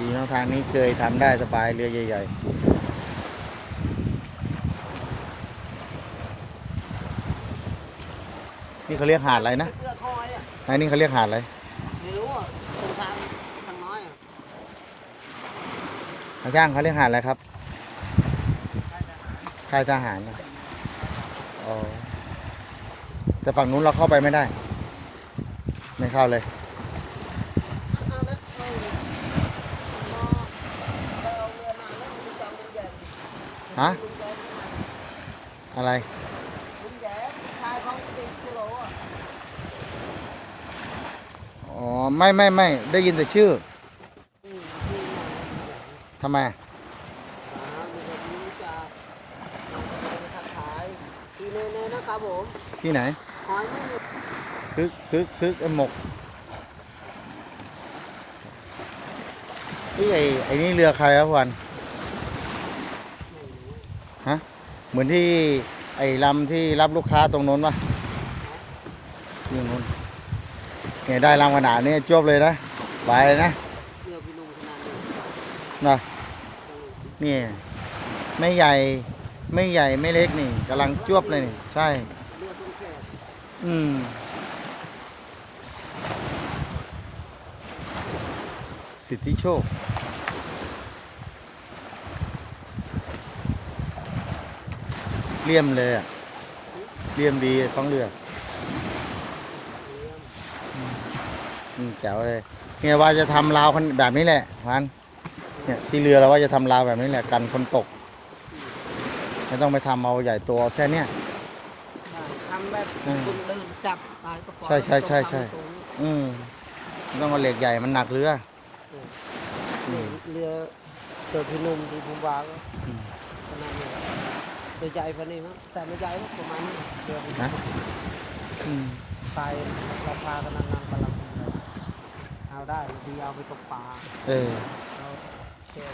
ดีเน้องทางนี้เคยทำได้สบายเรือใหญ่ๆ นี่เขาเรียกหาดอะไรนะเพื่อคอยอะไอ้นี่เขาเรียกหาดอะไร ไม่รู้อะตรงทางทางน้อยอะนายจ้างเขาเรียกหาดอะไรครับค่ายทหารนะอ๋อแต่ฝั่งนู้นเราเข้าไปไม่ได้ ไม่เข้าเลย เอานะเอาเลยเอาเอาเรือมาแล้วมันจะจำลุงแย่ ฮะลุงแย่อะไรลุงแย่ชายของติดกิโลอะอ๋อ ไม่ไม่ไม่ได้ยินแต่ชื่ออืมที่มาทำไมหาดูแบบนี้จะทักทายที่เน่ๆนะครับผมที่ไหนหอยไม่มีคึกคึกคึกไอหมกนี่ไอไอนี่เรือใครครับวัน ฮะ เหมือนที่ไอ้ลำที่รับลูกค้าตรงโน้นปะที่ตรงโน้นเนี่ยได้ลำขนาดนี้จบเลยนะไปเลยนะเรือพิลุงขนาดนี้นะนี่ไม่ใหญ่ไม่ใหญ่ไม่เล็กนี่กำลังจวบเลยนี่ ใช่ อืมสิทธิโชค เลี่ยมเลยอะเลี่ยมดีต้องเลือกอืมแจ๋วเลยเนี่ยว่าจะทำราวคันแบบนี้แหละพันเนี่ยที่เรือเราว่าจะทำราวแบบนี้แหละกันคนตก ไม่ต้องไปทำเอาใหญ่ตัวแค่เนี้ย ทำแบบอืมคุณเดินจับตายก็ปล่อยใช่ใช่ใช่ใช่ ตรงนี้อืมไม่ต้องเอาเหล็กใหญ่มันหนักเรือ นี่เรือเกิดพี่หนุ่มที่ผมวางอืม ขนาดนี้ ตัวใหญ่กว่านี้มั้งแต่ไม่ใหญ่หรอกประมาณนี้เรือพี่หฮะนุ่มอืมตายราคาขนาดนั้นกำลังเลยเอาได้ดีเอาไปตกปลาเออเอาแค่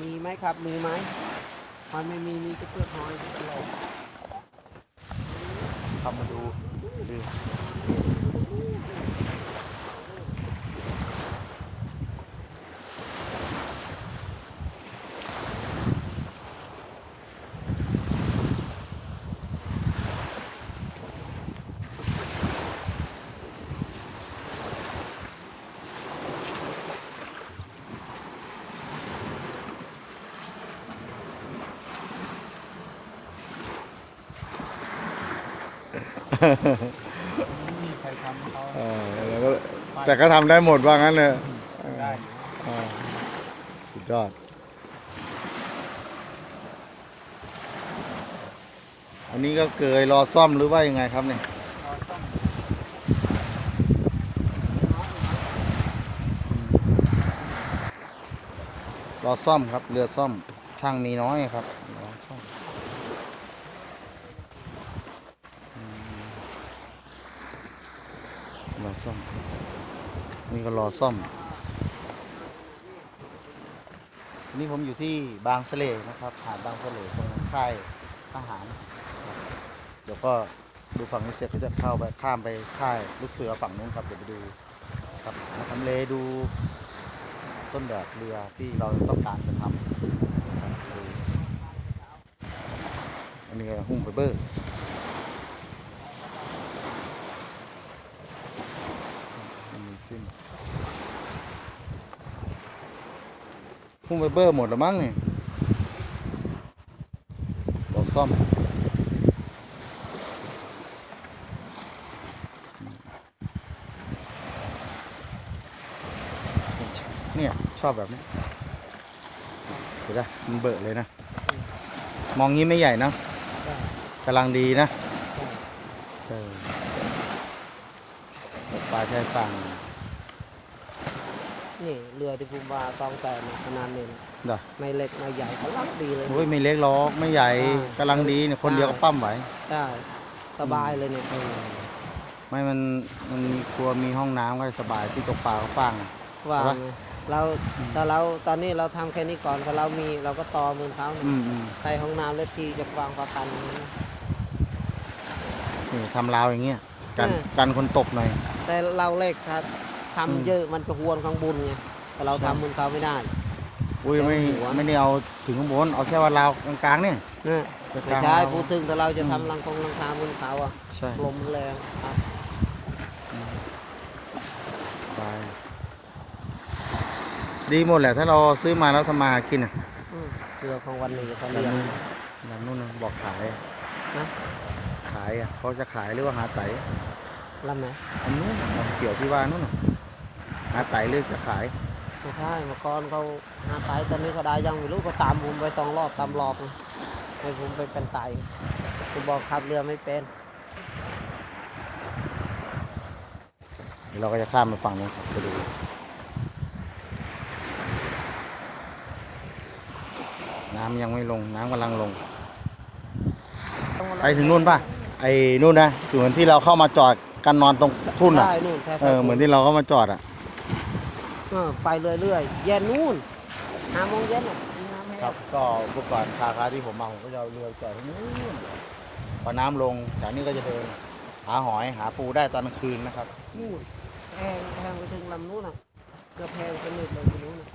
มีไหมครับมีไหมมันไม่มีมีก็เปลือกหอยตลอดทำมาดูดู ใครทำเขาเออแล้วก็แต่ก็ทำได้หมดว่างั้นเลยได้เออสุดยอด อันนี้ก็เกยรอซ่อมหรือว่ายังไงครับเนี่ยรอซ่อมครับ เรือซ่อมช่างมีน้อยครับรอซ่อมอืม รอซ่อม นี่ก็รอซ่อม นี่ผมอยู่ที่บางสะเลนะครับหาดบางสะเลตรงค่ายทหาร เดี๋ยวก็ดูฝั่งนี้เสร็จก็จะเข้าไปข้ามไปค่ายลูกเสือฝั่งนู้นครับเดี๋ยวไปดูครับมาทำเลดูต้นแบบเรือที่เราต้องการจะทำอันนี้ก็หุ้มไฟเบอร์อันนี้ สิ้นหุ้มไฟเบอร์หมดแล้วมั้งเนี่ยเราซ่อมเนี่ยชอบแบบนี้เดี๋ยวนะมันเบอะเลยนะ มองงี้ไม่ใหญ่นะกำลังดีนะปลาชายฝั่ง นี่เรือที่ผมว่าสองแสนขนาดนี้นะเด้อไม่เล็กไม่ใหญ่กำลังดีเลย โอ้ยไม่เล็กหรอกไม่ใหญ่อ่ากำลังดีเนี่ยคนเดียวก็ปั้มไหวได้สบายเลยเนี่ยเออไม่มันมันมีครัวมีห้องน้ำก็สบายที่ตกปลาก็ฟังว่าใช่ปะไงเราแต่เราตอนนี้เราทำแค่นี้ก่อนถ้าเรามีเราก็ต่อมือเขาอืมอืมใส่ห้องน้ำเล็กทีจะวางประกันนะนี่ทำราวอย่างเงี้ยกันกันคนตกหน่อย แต่เราเล็กถ้าอืม ทำเยอะมันจะหวนข้างบนไงแต่เราใช่ทำบนเขาไม่ได้อุ้ยไม่เอาหัวไม่ได้เอาถึงข้างบนเอาแค่ว่าราวกลางๆเนี่ย นะจะกไม่ลางใช่ราวพูดถึงแต่เราจะอืมทำรังคงรังคาบนเขาอะใช่ ลมแรงครับไปดีหมดแหละ ถ้าเราซื้อมาแล้วทำมาหากินอะอืมเรือของวันนี้เขาแบบเรียก นู้นแบบนู้นน่ะบอกขายนะ ขายอะเขาจะขายหรือว่าหาไตลำไหนอันนู้นลำเกี่ยวที่ว่านู้นน่ะ หาไตหรือจะขายไม่ใช่เมื่อก่อนเขาหาไตตอนนี้เขาได้ยังไม่รู้เขาตามผมไปสองรอบตามรอบนะให้ผมไปเป็นไตผมบอกขับเรือไม่เป็นเดี๋ยวเราก็จะข้ามไปฝั่งนู้นครับไปดูน้ำยังไม่ลงน้ำกำลังลง ไปถึงนู่นป่ะไอ้นู่นนะถึงเหมือนที่เราเข้ามาจอดกันนอนตรงทุ่นอะใช่นู่นแค่เออเหมือนที่เราเข้ามาจอดอะ เออไปเรื่อยๆเย็นนู่นห้าโมงเย็นอะมีน้ำให้ครับก็เมื่อก่อนคาคาที่ผมมาผมก็จะเอาเรือจอดที่นู่นพอน้ำลงจากนี้ก็จะเดิน หาหอยหาปูได้ตอนกลางคืนนะครับ นู่นแพงแพงไปถึงลำนู้นอะเกือบแพงเป็นหนึ่งเลยไปนู้นน่ะ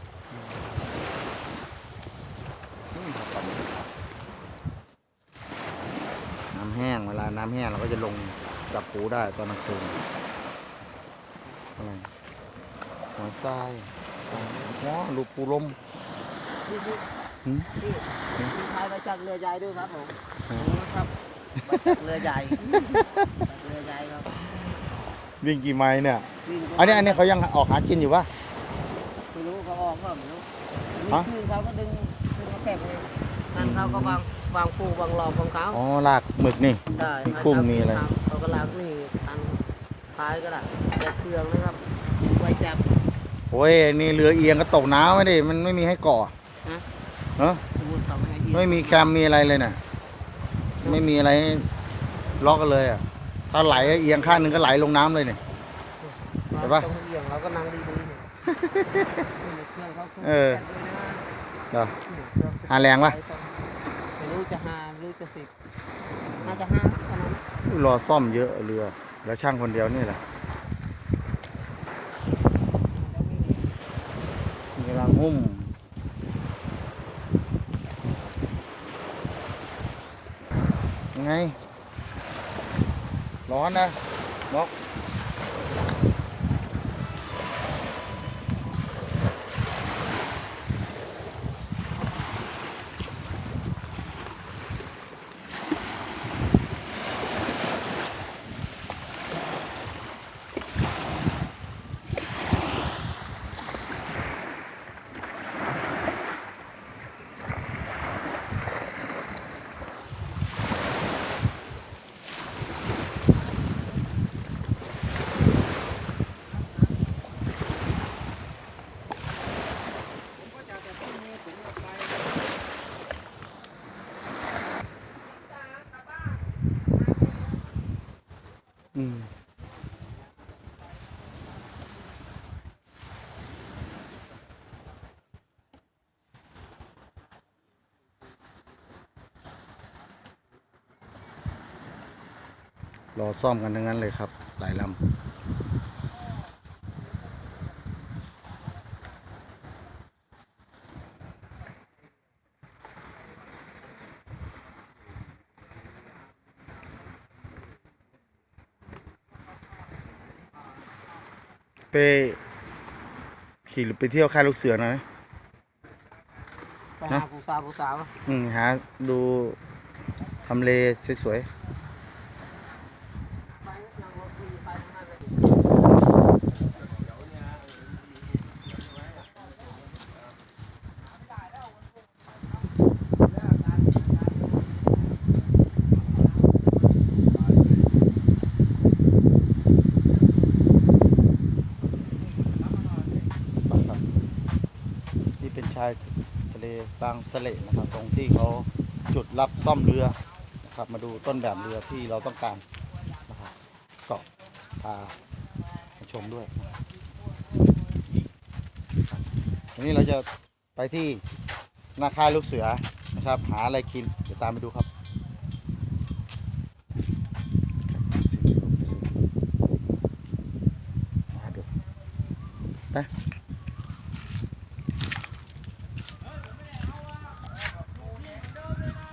น้ำแห้งเวลาน้ำแห้งเราก็จะลงจับปูได้ตอนกลางคืนอะไรหัว ทรายอ๋อลูกปูลมนี่นี่หืมนี่มีใครไปจากเรือใหญ่ด้วยครับผมอืมนี่ครับมาจากเรือใหญ่จากเรือใหญ่ครับ วิ่งกี่ไมล์เนี่ยวิ่งไปอันนี้อันนี้เขายังออกหากินอยู่ปะไม่รู้เขาออกก็ไม่รู้มีฮะคืนเขาก็ดึงดึงมาเก็บเลยนั่นเขาก็วางวางปูวางหลอกของเขาอ๋อลากหมึกนี่ใช่มีกุ้งมีอะไรเขาก็ลากนี่ทางท้ายก็ได้แต่เครื่องนะครับไว้จับ โอ้ยนี่เรือเอียงก็ตกน้ำไม่ดิมันไม่มีให้เกาะฮะ เนอะสมมติเขาไม่ให้ยืนไม่มีแคมมีอะไรเลยน่ะ ไม่มีอะไรให้ล็อกกันเลยอะ ถ้าไหลเอียงข้างหนึงก็ไหลลงน้ำเลยเนี่ย เห็นปะต้องเอียงเราก็นั่งดีๆเนี่ยเครื่องเขาครื่องเออแข็งด้วยนะเหรอหาแรงปะไม่รู้จะห้าหรือจะสิบน่าจะห้าขนาดนั้นรอซ่อมเยอะเรือ แล้วช่างคนเดียวนี่แหละมีกำลัง หุ้มยังไง ร้อนนะนก รอซ่อมกันทั้งนั้นเลยครับ หลายลำไปขี่หรือไปเที่ยวค่ายลูกเสือหน่อยไหมไปหาผู้สาวผู้สาว อืมหาดูทำเลสวยไปนั่งรถฟรีไปทางนั้นเลย ๆนี่เป็น ชายทะเลบางสะเลนะครับ ตรงที่เขาจุดรับซ่อมเรือนะครับ มาดูต้นแบบเรือที่เราต้องการนะครับก็พาชมด้วยนะครับทีนี้เราจะไปที่นาคายลูกเสือนะครับ หาอะไรกินเดี๋ยวตามไปดูครับ